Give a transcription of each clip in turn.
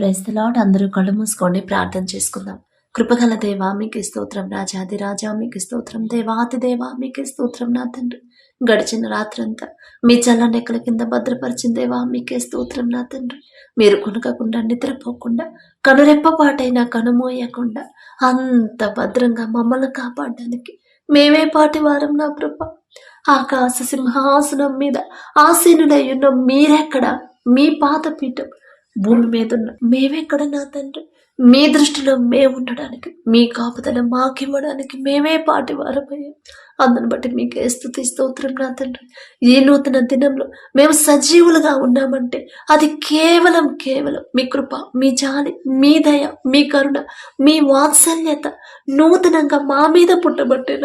Praise the Lord అందరూ కళ్ళు మూసుకోండి. ప్రార్థన చేసుకుందాం. కృపగల దేవా మీకు స్తోత్రం రాజాది రాజా మీకు స్తోత్రం దేవాతి దేవా మీకు స్తోత్రం నా తండ్రి. గడిచిన రాత్రంతా మీ చల్ల నెక్కల కింద భద్రపరిచిన దేవా మీకే స్తోత్రం నా తండ్రి. మీరు కొనకకుండా నిద్రపోకుండా కనురెప్పపాటైనా కనుమోయకుండా అంత భద్రంగా మమ్మల్ని కాపాడడానికి మేమే పాటి వారం నా కృప. ఆకాశ సింహాసనం మీద ఆసీనుడై ఉన్న మీరెక్కడ? మీ పాదపీఠం. భూమి మీద మేమెక్కడ నా తండ్రి? మీ దృష్టిలో మేము ఉండడానికి మీ కాపుదల మాకివ్వడానికి మేమే పాటి వారమయ్యాం అందును బట్టి మీకే స్థుతి స్తోత్రం నా తండ్రి. ఈ నూతన దినంలో మేము సజీవులుగా ఉన్నామంటే అది కేవలం కేవలం మీ కృప మీ జాలి మీ దయ మీ కరుణ మీ వాత్సల్యత నూతనంగా మా మీద పుట్టబట్టిన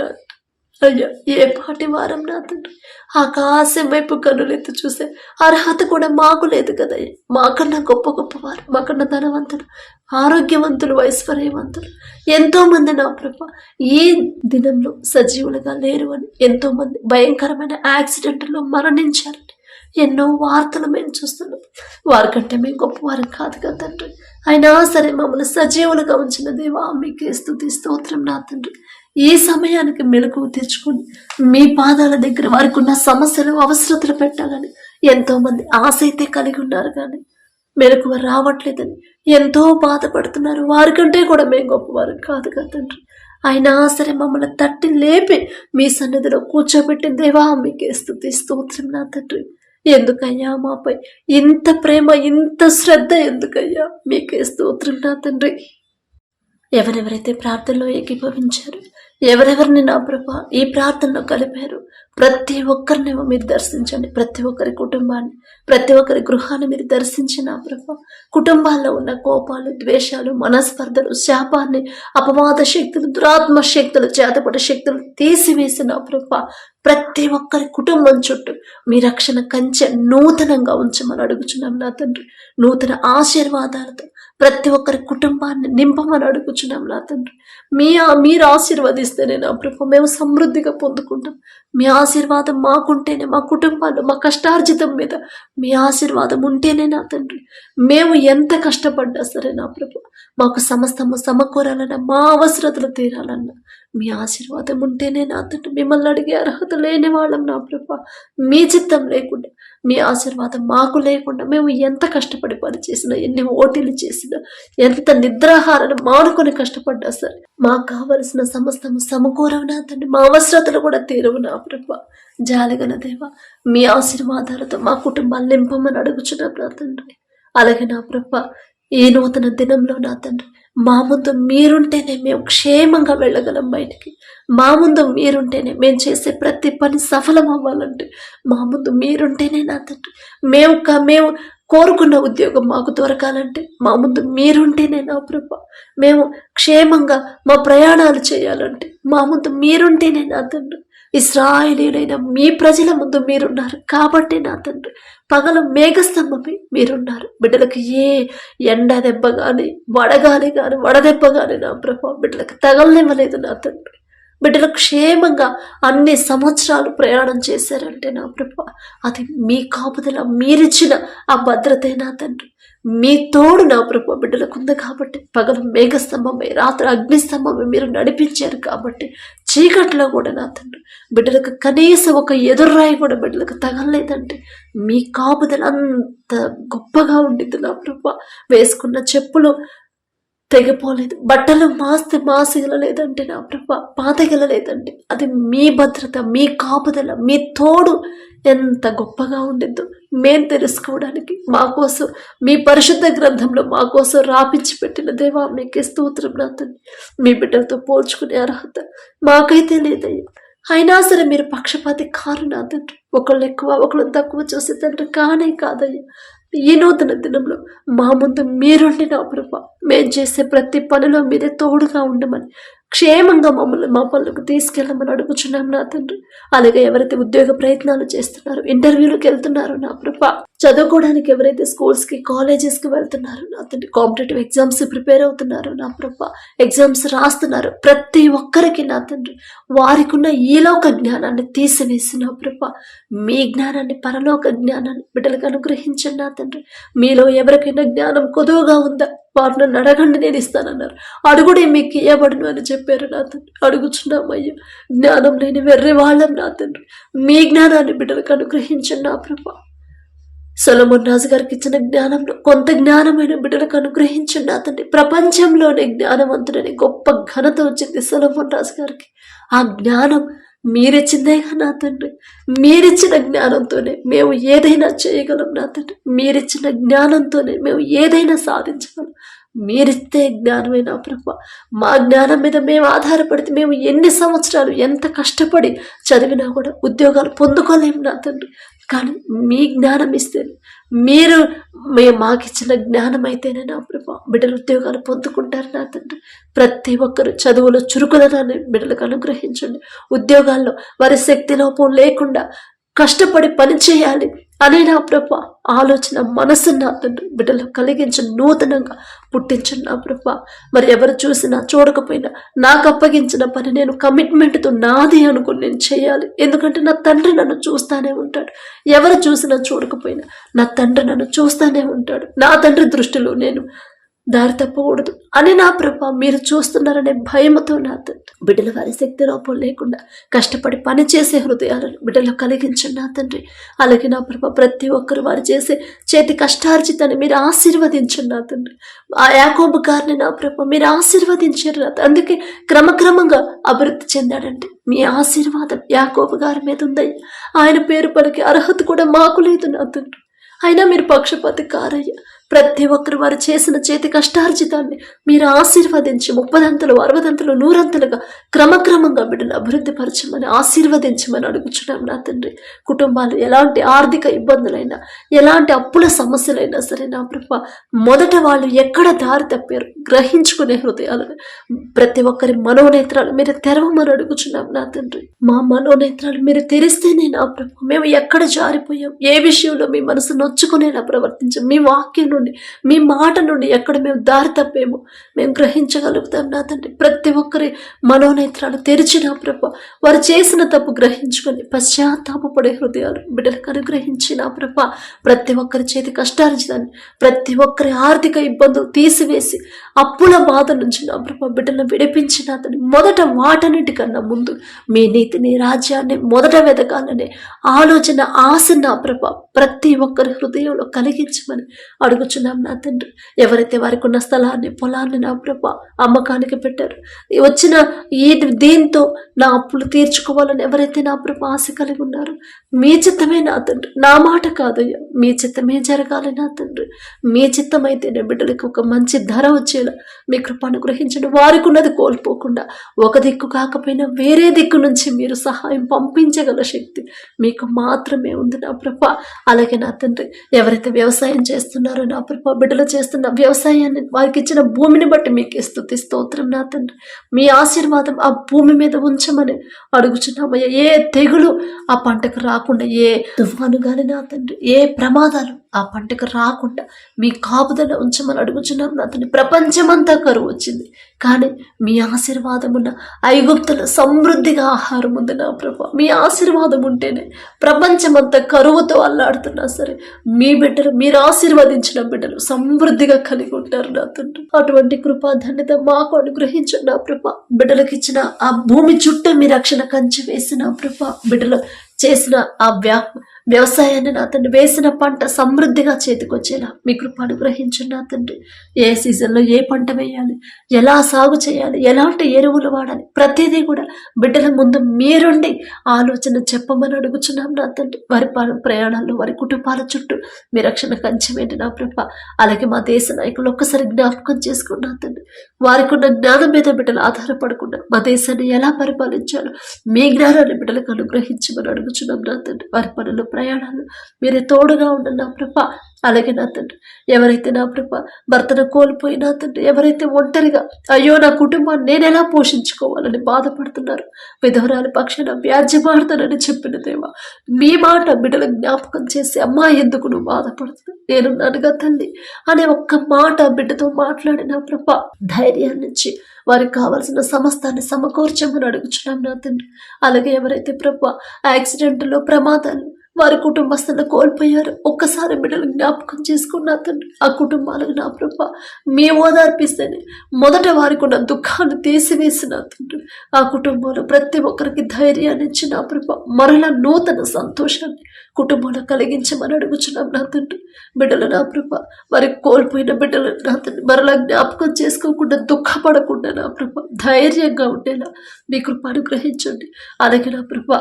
అయ్యా ఏ పాటి వారం నా తండ్రి ఆకాశం వైపు కన్నులెత్తి చూసే అర్హత కూడా మాకు లేదు కదయ్యా. మాకన్నా గొప్ప గొప్పవారు మాకన్నా ధనవంతులు ఆరోగ్యవంతులు ఐశ్వర్యవంతులు. ఎంతో మంది నా ప్రభ ఈ దినంలో సజీవులుగా లేరు అని ఎంతో మంది భయంకరమైన యాక్సిడెంట్లో మరణించారని ఎన్నో వార్తలు మేము చూస్తున్నాం. వారికంటే మేము గొప్పవారం కాదు కదా తండ్రి. అయినా సరే మమ్మల్ని సజీవులుగా ఉంచిన దేవా మీకే స్థుతి స్తోత్రం నా తండ్రి. ఈ సమయానికి మెలకు తెచ్చుకొని మీ పాదాల దగ్గర వారికి ఉన్న సమస్యలు అవసరతలు పెట్టాలని ఎంతో మంది ఆశ అయితే కలిగి ఉన్నారు కానీ మెలకువ రావట్లేదని ఎంతో బాధపడుతున్నారు. వారికంటే కూడా మేము గొప్పవారు కాదు కదా తండ్రి. అయినా సరే మమ్మల్ని తట్టి లేపి మీ సన్నిధిలో కూర్చోబెట్టి దేవా మీకే స్థుతి స్తోత్రం నా తండ్రి. ఎందుకయ్యా మాపై ఇంత ప్రేమ ఇంత శ్రద్ధ ఎందుకయ్యా? మీకే స్తోత్రం నా తండ్రి. ఎవరెవరైతే ప్రార్థనలో ఏకీభవించారు ఎవరెవరిని నా ప్రభ ఈ ప్రార్థనలో కలిపారు? ప్రతి ఒక్కరిని మీరు దర్శించండి. ప్రతి ఒక్కరి కుటుంబాన్ని ప్రతి ఒక్కరి గృహాన్ని మీరు దర్శించి నా ప్రభ. కుటుంబాల్లో ఉన్న కోపాలు ద్వేషాలు మనస్పర్ధలు శాపాన్ని అపవాద శక్తులు దురాత్మ శక్తులు చేతపడ శక్తులు తీసివేసి నా ప్రభ ప్రతి ఒక్కరి కుటుంబం చుట్టూ మీ రక్షణ కంచె నూతనంగా ఉంచమని అడుగుచున్నాం నా తండ్రి. నూతన ఆశీర్వాదాలతో ప్రతి ఒక్కరి కుటుంబాన్ని నింపమని అడుగుచున్నాం నా తండ్రి. మీ మీరు ఆశీర్వదిస్తేనే నా ప్రభు మేము సమృద్ధిగా పొందుకుంటాం. మీ ఆశీర్వాదం మాకుంటేనే మా కుటుంబాలు మా కష్టార్జితం మీద మీ ఆశీర్వాదం ఉంటేనే నా తండ్రి. మేము ఎంత కష్టపడ్డా సరే నా ప్రభు మాకు సమస్తము సమకూరాలన్నా మా అవసరతలు తీరాలన్నా మీ ఆశీర్వాదం ఉంటేనే నా తండ్రి మిమ్మల్ని అడిగే అర్హత లేని వాళ్ళం నా ప్రభు. మీ చిత్తం లేకుండా మీ ఆశీర్వాదం మాకు లేకుండా మేము ఎంత కష్టపడి పని చేసినా ఎన్ని ఓటీలు చేసినా ఎంత నిద్రాహారాన్ని మానుకొని కష్టపడ్డా సరే మాకు కావలసిన సమస్తము సమకూరవు నా తండ్రి. మా అవసరతలు కూడా తీరవు నా ప్రభ. జాలిగల దేవ మీ ఆశీర్వాదాలతో మా కుటుంబాన్ని నింపమని అడుగుచున్నా నా తండ్రి. అలాగే నా ప్రభ ఈ నూతన దినంలో నా తండ్రి మా ముందు మీరుంటేనే మేము క్షేమంగా వెళ్ళగలం బయటికి. మా ముందు మీరుంటేనే మేము చేసే ప్రతి పని సఫలం అవ్వాలంటే మా ముందు మీరుంటేనే నా తండ్రి. మేము కా మేము కోరుకున్న ఉద్యోగం మాకు దొరకాలంటే మా ముందు మీరుంటేనే నా ప్రభ మేము క్షేమంగా మా ప్రయాణాలు చేయాలంటే మా ముందు మీరుంటేనే నా తండ్రి. ఇస్రాయేలీలైన మీ ప్రజల ముందు మీరున్నారు కాబట్టి నా తండ్రి. పగలు మేఘస్తంభమై మీరున్నారు. బిడ్డలకు ఏ ఎండ దెబ్బ కానీ వడగాలి కానీ వడదెబ్బ కానీ నా ప్రభా బిడ్డలకు తగలనివ్వలేదు నా తండ్రి. బిడ్డలు క్షేమంగా అన్ని సంవత్సరాలు ప్రయాణం చేశారంటే నా ప్రభా అది మీ కాపుదల మీరిచ్చిన ఆ భద్రతే నా తండ్రి. మీ తోడు నా ప్రభు బిడ్డలకు ఉంది కాబట్టి పగలు మేఘస్తంభమై రాత్రి అగ్నిస్తంభమై మీరు నడిపించారు కాబట్టి చీకట్లో కూడా నా తండ్రి బిడ్డలకు కనీసం ఒక ఎదుర్రాయి కూడా బిడ్డలకు తగలలేదంటే మీ కాపుదల అంత గొప్పగా ఉండింది నా ప్రభు. వేసుకున్న చెప్పులు తెగిపోలేదు. బట్టలు మాస్తే మాసిగలలేదంటే నా ప్రభ పాతగలలేదంటే అది మీ భద్రత మీ కాపుదల మీ తోడు ఎంత గొప్పగా ఉండిద్దో మేం తెలుసుకోవడానికి. మాకోసం మీ పరిశుద్ధ గ్రంథంలో మాకోసం రాపించి పెట్టిన దేవా మీకే స్తోత్రం నా మీ బిడ్డలతో పోల్చుకునే అర్హత మాకైతే లేదయ్యా. అయినా సరే మీరు పక్షపాతి కారు నా తండ్రి. ఒకళ్ళు ఎక్కువ ఒకళ్ళు తక్కువ చూసే తండ్రి కానే కాదయ్యా. ఈ నూతన దినంలో మా ముందు మీరుండి నా ప్రభ. మేము చేసే ప్రతి పనిలో మీరే తోడుగా ఉండమని క్షేమంగా మమ్మల్ని మా పనులకు తీసుకెళ్ళమని అడుగుచున్నాం నా తండ్రి. అలాగే ఎవరైతే ఉద్యోగ ప్రయత్నాలు చేస్తున్నారో ఇంటర్వ్యూలకు వెళ్తున్నారో నా ప్రభ చదువుకోవడానికి ఎవరైతే స్కూల్స్కి కాలేజెస్కి వెళ్తున్నారో నా తండ్రి కాంపిటేటివ్ ఎగ్జామ్స్ ప్రిపేర్ అవుతున్నారో నా ప్రభ ఎగ్జామ్స్ రాస్తున్నారు. ప్రతి ఒక్కరికి నా తండ్రి వారికి ఉన్న ఈలోక జ్ఞానాన్ని తీసివేసి నా ప్రభ మీ జ్ఞానాన్ని పరలోక జ్ఞానాన్ని బిడ్డలకు అనుగ్రహించండి నా తండ్రి. మీలో ఎవరికైనా జ్ఞానం కొదువుగా ఉందా? వారు నన్ను అడగండి నేను ఇస్తానన్నారు. అడుగుడే మీకు ఇవ్వబడును అని చెప్పారు నా తండ్రి. అడుగుచున్నామయ్యా జ్ఞానం లేని వెర్రి వాళ్ళం నా తండ్రి. మీ జ్ఞానాన్ని బిడ్డలకు అనుగ్రహించండి నా ప్రభ. సొలమన్ రాజు గారికి ఇచ్చిన జ్ఞానంలో కొంత జ్ఞానమైన బిడ్డలకు అనుగ్రహించండి నా తండ్రి. ప్రపంచంలోనే జ్ఞానవంతుడని గొప్ప ఘనత వచ్చింది సొలమన్ రాజు గారికి ఆ జ్ఞానం మీరిచ్చిందేగా నా తండ్రి మీరిచ్చిన జ్ఞానంతోనే మేము ఏదైనా చేయగలం నా తండ్రి. మీరిచ్చిన జ్ఞానంతోనే మేము ఏదైనా సాధించగలం. మీరిస్తే జ్ఞానమే నా ప్రభ. మా జ్ఞానం మీద మేము ఆధారపడితే మేము ఎన్ని సంవత్సరాలు ఎంత కష్టపడి చదివినా కూడా ఉద్యోగాలు పొందుకోలేము నా తండ్రి. కానీ మీ జ్ఞానం ఇస్తే మీరు మేము మాకిచ్చిన జ్ఞానం అయితేనే నా ప్రభు. బిడ్డలు ఉద్యోగాలు పొందుకుంటారు నా తండ్రి. ప్రతి ఒక్కరు చదువులో చురుకుదనాన్ని బిడ్డలకు అనుగ్రహించండి. ఉద్యోగాల్లో వారి శక్తి లోపం లేకుండా కష్టపడి పని చేయాలి అనే నా ప్రభ. ఆలోచన మనసు నా తండ్రి. బిడ్డలు కలిగించి నూతనంగా పుట్టించండి నా ప్రభ. మరి ఎవరు చూసినా చూడకపోయినా నాకు అప్పగించిన పని నేను కమిట్మెంట్తో నాది అనుకుని నేను చేయాలి. ఎందుకంటే నా తండ్రి నన్ను చూస్తానే ఉంటాడు. ఎవరు చూసినా చూడకపోయినా నా తండ్రి నన్ను చూస్తానే ఉంటాడు. నా తండ్రి దృష్టిలో నేను దారి తప్పకూడదు అని నా ప్రభ మీరు చూస్తున్నారనే భయముతో నా తండ్రి బిడ్డల వారి శక్తి లోపం లేకుండా కష్టపడి పని చేసే హృదయాలను బిడ్డలు కలిగించండి నా తండ్రి. అలాగే నా ప్రభ ప్రతి ఒక్కరు వారు చేసే చేతి కష్టార్జితాన్ని మీరు ఆశీర్వదించండి నా తండ్రి. ఆ యాకోబు గారిని నా ప్రభ మీరు ఆశీర్వదించారు నా అందుకే క్రమక్రమంగా అభివృద్ధి చెందాడంటే మీ ఆశీర్వాదం యాకోబు గారి మీద ఉందయ్యా. ఆయన పేరు పలికి అర్హత కూడా మాకు లేదు నా తండ్రి. అయినా మీరు పక్షపాతి కారయ్య. ప్రతి ఒక్కరు వారు చేసిన చేతి కష్టార్జితాన్ని మీరు ఆశీర్వదించి ముప్పదంతలు అరవదంతలు నూరంతలుగా క్రమక్రమంగా బిడ్డను అభివృద్ధి పరచమని ఆశీర్వదించమని అడుగుచున్నాం నా తండ్రి. కుటుంబాలు ఎలాంటి ఆర్థిక ఇబ్బందులైనా ఎలాంటి అప్పుల సమస్యలైనా సరే నా ప్రభ మొదట వాళ్ళు ఎక్కడ దారి తప్పారు? గ్రహించుకునే హృదయాలను ప్రతి ఒక్కరి మనోనేత్రాలు మీరు తెరవమని అడుగుచున్నాం నా తండ్రి. మా మనోనేత్రాలు మీరు తెరిస్తేనే నా ప్రభు మేము ఎక్కడ జారిపోయాం? ఏ విషయంలో మీ మనసు నొచ్చుకునేలా ప్రవర్తించాం? మీ వాక్యం నుండి మీ మాట నుండి ఎక్కడ మేము దారి తప్పేమో మేము గ్రహించగలుగుతాం నా తండ్రి. ప్రతి ఒక్కరి మనోనేత్రాలు తెరిచిన ప్రభ. వారు చేసిన తప్పు గ్రహించుకొని పశ్చాత్తాపడే హృదయాలు బిడ్డలకు అనుగ్రహించిన ప్రభ. ప్రతి ఒక్కరి చేతి కష్టార్జితాన్ని ప్రతి ఒక్కరి ఆర్థిక ఇబ్బందులు తీసివేసి అప్పుల బాధ నుంచి నా ప్రభ బిడ్డలను విడిపించిన అతని మొదట వాటన్నిటికన్నా ముందు మీ నీతిని రాజ్యాన్ని మొదట వెతకాలనే ఆలోచన ఆశ నా ప్రభ. ప్రతి ఒక్కరి హృదయంలో కలిగించమని అడుగు అడుగుచున్నాం నా తండ్రి. ఎవరైతే వారికి ఉన్న స్థలాన్ని పొలాన్ని నా ప్రభ అమ్మకానికి పెట్టారు వచ్చిన ఈ దీంతో నా అప్పులు తీర్చుకోవాలని ఎవరైతే నా ప్రభ ఆశ కలిగి ఉన్నారో మీ చిత్తమే నా తండ్రి. నా మాట కాదయ్యా మీ చిత్తమే జరగాలి నా తండ్రి. మీ చిత్తం అయితేనే బిడ్డలకు ఒక మంచి ధర వచ్చేలా మీ కృపను గ్రహించండి వారికి ఉన్నది కోల్పోకుండా ఒక దిక్కు కాకపోయినా వేరే దిక్కు నుంచి మీరు సహాయం పంపించగల శక్తి మీకు మాత్రమే ఉంది నా ప్రభ. అలాగే నా తండ్రి ఎవరైతే వ్యవసాయం చేస్తున్నారో నా బిడ్డలు చేస్తున్న వ్యవసాయాన్ని వారికి ఇచ్చిన భూమిని బట్టి మీకు స్థుతి స్తోత్రం నా తండ్రి. మీ ఆశీర్వాదం ఆ భూమి మీద ఉంచమని అడుగుచున్నామయ్యా. ఏ తెగులు ఆ పంటకు రాకుండా ఏ తుఫాను కానీ నా తండ్రి ఏ ప్రమాదాలు ఆ పంటకు రాకుండా మీ కాపుదల ఉంచమని అడుగుచున్నాం నా తండ్రి. ప్రపంచమంతా కరువు వచ్చింది. కానీ మీ ఆశీర్వాదం ఉన్న ఐగుప్తుల సమృద్ధిగా ఆహారం ఉంది నా ప్రభా. మీ ఆశీర్వాదం ఉంటేనే ప్రపంచమంతా కరువుతో అల్లాడుతున్నా సరే మీ బిడ్డలు మీరు ఆశీర్వదించిన బిడ్డలు సమృద్ధిగా కలిగి ఉంటారు నా తండ్రి. అటువంటి కృపా ధన్యత మాకు అనుగ్రహించండి నా ప్రభ బిడ్డలకు ఇచ్చిన ఆ భూమి చుట్టూ మీ రక్షణ కంచి వేసిన ప్రభ బిడ్డలు చేసిన ఆ వ్యాప వ్యవసాయాన్ని నా తండ్రి వేసిన పంట సమృద్ధిగా చేతికొచ్చేలా మీ కృప అనుగ్రహించండి నా తండ్రి. ఏ సీజన్లో ఏ పంట వేయాలి ఎలా సాగు చేయాలి ఎలాంటి ఎరువులు వాడాలి ప్రతిదీ కూడా బిడ్డల ముందు మీరుండి ఆలోచన చెప్పమని అడుగుచున్నాం నా తండ్రి. వారి ప్రయాణాల్లో వారి కుటుంబాల చుట్టూ మీ రక్షణ కంచమేంటి నా ప్రభ అలాగే మా దేశ నాయకులు ఒక్కసారి జ్ఞాపకం చేసుకున్నా తండ్రి. వారికి ఉన్న జ్ఞానం మీద బిడ్డలు ఆధారపడకుండా మా దేశాన్ని ఎలా పరిపాలించాలో మీ జ్ఞానాన్ని బిడ్డలకు అనుగ్రహించమని అడుగుచున్నాం నా తండ్రి. వారి పనులు ప్రయాణాలు. మీరే తోడుగా ఉండండి నా ప్రభ. అలాగే నా తండ్రి. ఎవరైతే నా ప్రభ భర్తను కోల్పోయి నా తండ్రి ఎవరైతే ఒంటరిగా అయ్యో నా కుటుంబాన్ని నేను ఎలా పోషించుకోవాలని బాధపడుతున్నారు విధవరాలి పక్షాన వ్యాజ్యమాడతానని చెప్పిన దేవా మీ మాట బిడ్డలు జ్ఞాపకం చేసి అమ్మా ఎందుకు నువ్వు బాధపడుతున్నావు? నేను నన్నుగా తల్లి అనే ఒక్క మాట బిడ్డతో మాట్లాడిన ప్రభ ధైర్యాన్నించి వారికి కావలసిన సమస్తాన్ని సమకూర్చమని అడుగుచున్నాం నా తండ్రి. అలాగే ఎవరైతే ప్రభ యాక్సిడెంట్లో ప్రమాదాలు వారి కుటుంబస్తులను కోల్పోయారు. ఒక్కసారి బిడ్డలు జ్ఞాపకం చేసుకున్న తండ్రి ఆ కుటుంబాలకు నా ప్రభ మీ ఓదార్పిస్తేనే మొదట వారికి ఉన్న దుఃఖాన్ని తీసివేసిన తండ్రి ఆ కుటుంబంలో ప్రతి ఒక్కరికి ధైర్యాన్ని ఇచ్చి నా ప్రభ మరలా నూతన సంతోషాన్ని కుటుంబంలో కలిగించమని అడుగుచున్నాం నా తండ్రి. బిడ్డలు నా ప్రభ వారికి కోల్పోయిన బిడ్డలు నా తండ్రి మరలా జ్ఞాపకం చేసుకోకుండా దుఃఖపడకుండా నా ప్రభ ధైర్యంగా ఉండేలా మీ కృప అనుగ్రహించండి. అలాగే నా ప్రభ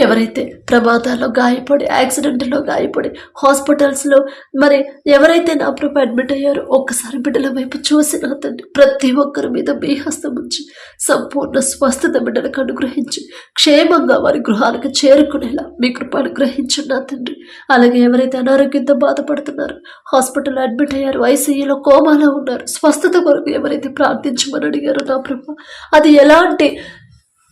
ఎవరైతే ప్రమాదాల్లో గాయపడి యాక్సిడెంట్లో గాయపడి హాస్పిటల్స్లో మరి ఎవరైతే నా ప్రభు అడ్మిట్ అయ్యారో ఒక్కసారి బిడ్డల వైపు చూసి నా తండ్రి ప్రతి ఒక్కరి మీద మీ హస్తం ఉంచి సంపూర్ణ స్వస్థత బిడ్డలకు అనుగ్రహించి క్షేమంగా వారి గృహాలకు చేరుకునేలా మీ కృప అనుగ్రహించండి నా తండ్రి. అలాగే ఎవరైతే అనారోగ్యంతో బాధపడుతున్నారో హాస్పిటల్లో అడ్మిట్ అయ్యారు ఐసీయూలో కోమాలో ఉన్నారు స్వస్థత కొరకు ఎవరైతే ప్రార్థించమని అడిగారో నా ప్రభు అది ఎలాంటి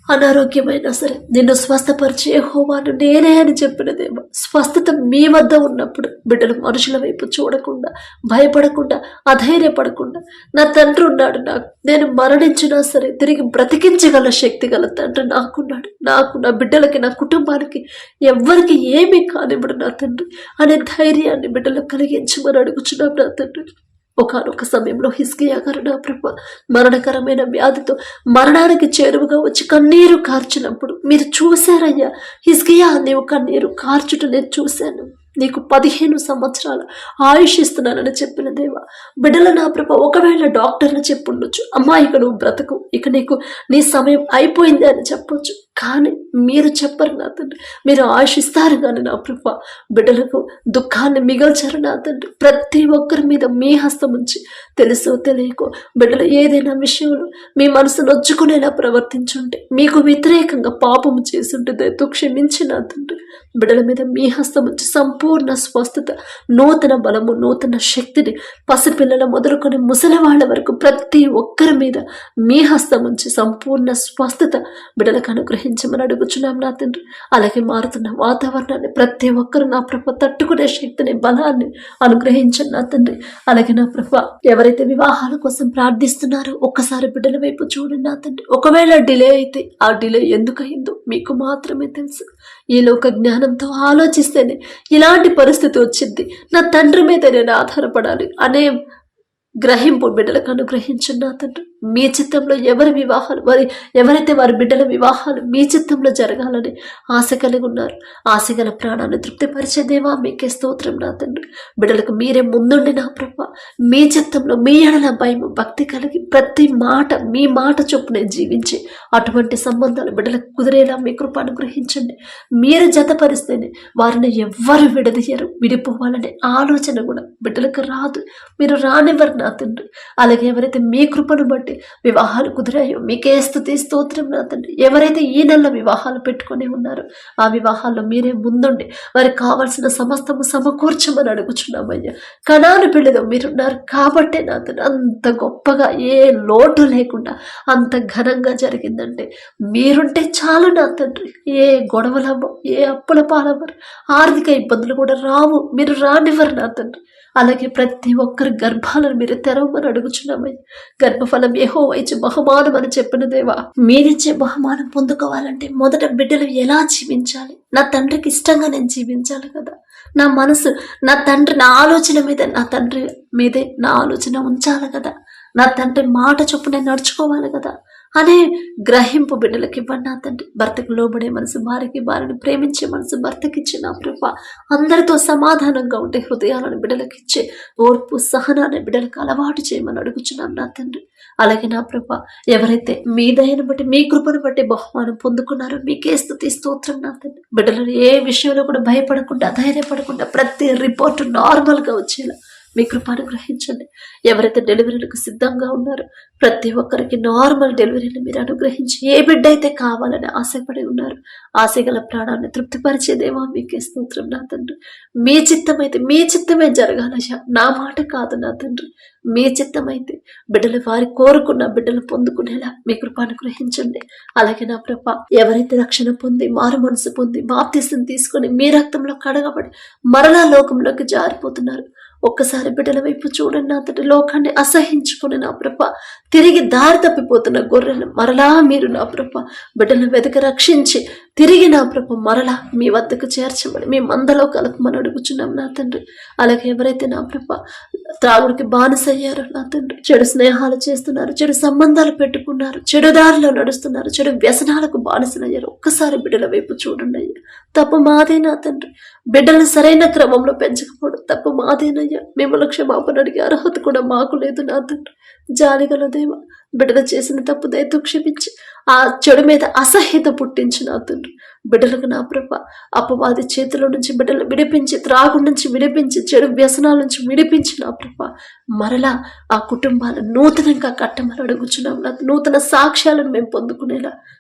అనారోగ్యమైనా సరే నిన్ను స్వస్థపరిచే హోమాను నేనే అని చెప్పినదేమో స్వస్థత మీ వద్ద ఉన్నప్పుడు బిడ్డలు మనుషుల వైపు చూడకుండా భయపడకుండా అధైర్యపడకుండా నా తండ్రి ఉన్నాడు నాకు నేను మరణించినా సరే తిరిగి బ్రతికించగల శక్తి గల తండ్రి నాకున్నాడు. నాకు నా బిడ్డలకి నా కుటుంబానికి ఎవ్వరికి ఏమీ కానివ్వడు నా తండ్రి. అనే ధైర్యాన్ని బిడ్డలకు కలిగించమని అడుగుచున్నాం నా తండ్రి. ఒకనొక సమయంలో హిస్కియా గారు నా ప్రభ మరణకరమైన వ్యాధితో మరణానికి చేరువుగా వచ్చి కన్నీరు కార్చినప్పుడు మీరు చూశారయ్యా హిస్కియా నీవు కన్నీరు కార్చుట నేను చూశాను. నీకు పదిహేను సంవత్సరాల ఆయుష్ ఇస్తున్నానని చెప్పిన దేవ బిడ్డల నా ప్రభ ఒకవేళ డాక్టర్లు చెప్పుండొచ్చు అమ్మా ఇక నువ్వు బ్రతకు ఇక నీకు నీ సమయం అయిపోయింది అని చెప్పొచ్చు. కానీ మీరు చెప్పరు నా తండ్రి. మీరు ఆశిస్తారు కానీ నా ప్రభ. బిడ్డలకు దుఃఖాన్ని మిగల్చారు నా తండ్రి. ప్రతి ఒక్కరి మీద మీ హస్తం ఉంచి తెలుసో తెలియకో బిడ్డలు ఏదైనా విషయంలో మీ మనసు నొచ్చుకునేలా ప్రవర్తించుంటే మీకు వ్యతిరేకంగా పాపము చేసుంటుంది దయతో క్షమించి నా తండ్రి. బిడ్డల మీద మీ హస్తం ఉంచి సంపూర్ణ స్వస్థత నూతన బలము నూతన శక్తిని పసిపిల్లల మొదలుకొని ముసలివాళ్ళ వరకు ప్రతి ఒక్కరి మీద మీ హస్తం ఉంచి సంపూర్ణ స్వస్థత బిడ్డలకు అనుగ్రహించమని అడుగుచున్నాం నా తండ్రి. అలాగే మారుతున్న. వాతావరణాన్ని ప్రతి ఒక్కరు నా ప్రభ తట్టుకునే శక్తిని బలాన్ని అనుగ్రహించండి నా తండ్రి. అలాగే నా ప్రభ ఎవరైతే వివాహాల కోసం ప్రార్థిస్తున్నారో ఒక్కసారి బిడ్డల వైపు చూడండి నా తండ్రి. ఒకవేళ డిలే అయితే ఆ డిలే ఎందుకయిందో మీకు మాత్రమే తెలుసు. ఈ లోక జ్ఞానంతో ఆలోచిస్తేనే ఇలాంటి పరిస్థితి వచ్చింది. నా తండ్రి మీద నేను ఆధారపడాలి. అనే గ్రహింపు బిడ్డలకు అనుగ్రహించండి నా తండ్రి. మీ చిత్తంలో ఎవరి వివాహాలు వారి ఎవరైతే వారి బిడ్డల వివాహాలు మీ చిత్తంలో జరగాలని ఆశ కలిగి ఉన్నారు ఆశ గల ప్రాణాన్ని తృప్తిపరిచే దేవా మీకే స్తోత్రం నా తండ్రి. బిడ్డలకు మీరే ముందుండి నా ప్రభ. మీ చిత్తంలో మీ ఎడల భయం భక్తి కలిగి ప్రతి మాట మీ మాట చొప్పున జీవించి అటువంటి సంబంధాలు బిడ్డలకు కుదిరేలా మీ కృప అనుగ్రహించండి. మీరు జతపరిస్తేనే వారిని ఎవ్వరు విడదీయరు. విడిపోవాలనే ఆలోచన కూడా బిడ్డలకు రాదు. మీరు రానివ్వరు నా తండ్రి అలాగే ఎవరైతే మీ కృపను బట్టి వివాహాలు కుదిరాయో మీకే స్థుతి స్తోత్రం నా తండ్రి ఎవరైతే ఈ నెల వివాహాలు పెట్టుకొని ఉన్నారో ఆ వివాహాల్లో మీరే ముందుండి వారికి కావాల్సిన సమస్తము సమకూర్చమని అడుగుచున్నామయ్యా. కణాను పెళ్ళదో మీరున్నారు కాబట్టే నా తండ్రి అంత గొప్పగా ఏ లోటు లేకుండా అంత ఘనంగా జరిగిందంటే మీరుంటే చాలు నా తండ్రి ఏ గొడవలమ్మో ఏ అప్పుల పాలమ్మ ఆర్థిక ఇబ్బందులు కూడా రావు. మీరు రానివ్వరు నా తండ్రి అలాగే ప్రతి ఒక్కరి గర్భాలను మీరు తెరవమని అడుగుచున్నామయ్య గర్భఫలం ఏహో ఇచ్చే బహుమానం అని చెప్పిన దేవా మీరిచ్చే బహుమానం పొందుకోవాలంటే మొదట బిడ్డలు ఎలా జీవించాలి? నా తండ్రికి ఇష్టంగా నేను జీవించాలి కదా. నా మనసు నా తండ్రి నా ఆలోచన మీద నా తండ్రి మీదే నా ఆలోచన ఉంచాలి కదా. నా తండ్రి మాట చొప్పున నడుచుకోవాలి కదా. అనే గ్రహింపు బిడ్డలకి ఇవ్వండి నా తండ్రి. భర్తకు లోబడే మనసు భార్యకి భార్యను ప్రేమించే మనసు భర్తకి ఇచ్చిన ప్రభ అందరితో సమాధానంగా ఉండే హృదయాలను బిడ్డలకి ఇచ్చే ఓర్పు సహనాన్ని బిడ్డలకు అలవాటు చేయమని అడుగుచున్నాం నా తండ్రి. అలాగే నా ప్రభ ఎవరైతే మీ దయను బట్టి మీ కృపను బట్టి బహుమానం పొందుకున్నారో మీకే స్థుతి స్తోత్రం నా తండ్రి. బిడ్డలను ఏ విషయంలో కూడా భయపడకుండా ధైర్యపడకుండా ప్రతి రిపోర్ట్ నార్మల్గా వచ్చేలా మీ కృపను గ్రహించండి ఎవరైతే డెలివరీలకు సిద్ధంగా ఉన్నారో ప్రతి ఒక్కరికి నార్మల్ డెలివరీని మీరు అనుగ్రహించి ఏ బిడ్డ అయితే కావాలని ఆశపడి ఉన్నారు ఆశగల ప్రాణాన్ని తృప్తిపరిచేదేమో మీకే స్తోత్రం నా తండ్రి. మీ చిత్తమైతే మీ చిత్తమే జరగాలయ్యా నా మాట కాదు నా తండ్రి. మీ చిత్తమైతే బిడ్డలు వారి కోరుకున్న బిడ్డలు పొందుకునేలా మీ కృపను గ్రహించండి అలాగే నా ప్రభ ఎవరైతే రక్షణ పొంది మారు మనసు పొంది బాప్తీసం తీసుకొని మీ రక్తంలో కడగబడి మరలా లోకంలోకి జారిపోతున్నారు ఒక్కసారి బిడ్డల వైపు చూడండి అతడి లోకాన్ని అసహించుకుని నా ప్రభ. తిరిగి దారి తప్పిపోతున్న గొర్రెలు మరలా మీరు నా ప్రభ. బిడ్డలను వెతక రక్షించి తిరిగి నా ప్రభ మరలా మీ వద్దకు చేర్చమని మీ మందలో కలపమని అడుగుచున్నాం నా తండ్రి. అలాగే ఎవరైతే నా ప్రభ త్రాగుడికి బానిసయ్యారో నా తండ్రి చెడు స్నేహాలు చేస్తున్నారు చెడు సంబంధాలు పెట్టుకున్నారు చెడు దారిలో నడుస్తున్నారు చెడు వ్యసనాలకు బానిసలయ్యారు. ఒక్కసారి బిడ్డల వైపు చూడండి అయ్యా. తప్పు మాదే నా తండ్రి. బిడ్డలను సరైన క్రమంలో పెంచకపోవడం తప్పు మాదేనయ్యా మిమ్మల్ని క్షమాపణ అడిగే అర్హత కూడా మాకు లేదు నా తండ్రి. జాలిగల దేవ బిడ్డలు చేసిన తప్పు దయతో క్షమించి ఆ చెడు మీద అసహ్యత పుట్టించి నా తండ్రి. బిడ్డలకు నా ప్రభ అపవాది చేతిలో నుంచి బిడ్డలు విడిపించి త్రాగు నుంచి విడిపించి చెడు వ్యసనాల నుంచి విడిపించి నా ప్రభ. మరలా ఆ కుటుంబాలు నూతనంగా కట్టమని అడుగుచున్నాం. నా నూతన సాక్ష్యాలను మేము పొందుకునేలా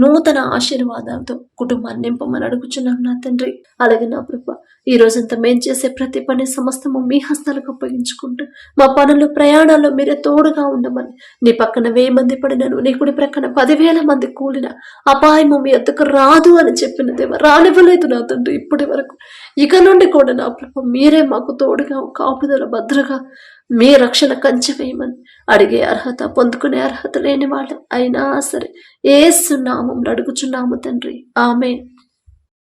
నూతన ఆశీర్వాదాలతో కుటుంబాన్ని నింపమని అడుగుచున్నాం నా తండ్రి. అలాగే నా ప్రభ ఈ రోజంతా మేము చేసే ప్రతి పని సమస్తము మీ హస్తాలకు అప్పగించుకుంటూ మా పనులు ప్రయాణాల్లో మీరే తోడుగా ఉండమని. నీ పక్కన వెయ్యి మంది పడినను నీ కుడి ప్రక్కన పదివేల మంది కూలిన అపాయము మీ ఎద్దకు రాదు అని చెప్పిన దేవ రానివ్వలేదు నా తండ్రి ఇప్పటి వరకు. ఇక నుండి కూడా నా ప్రభ మీరే మాకు తోడుగా కాపుదల భద్రగా మీ రక్షణ కంచె వేయమని అడిగే అర్హత పొందుకునే అర్హత లేని వాళ్ళు. అయినా సరే ఏ సున్నామం అడుగుచున్నాము తండ్రి. ఆమె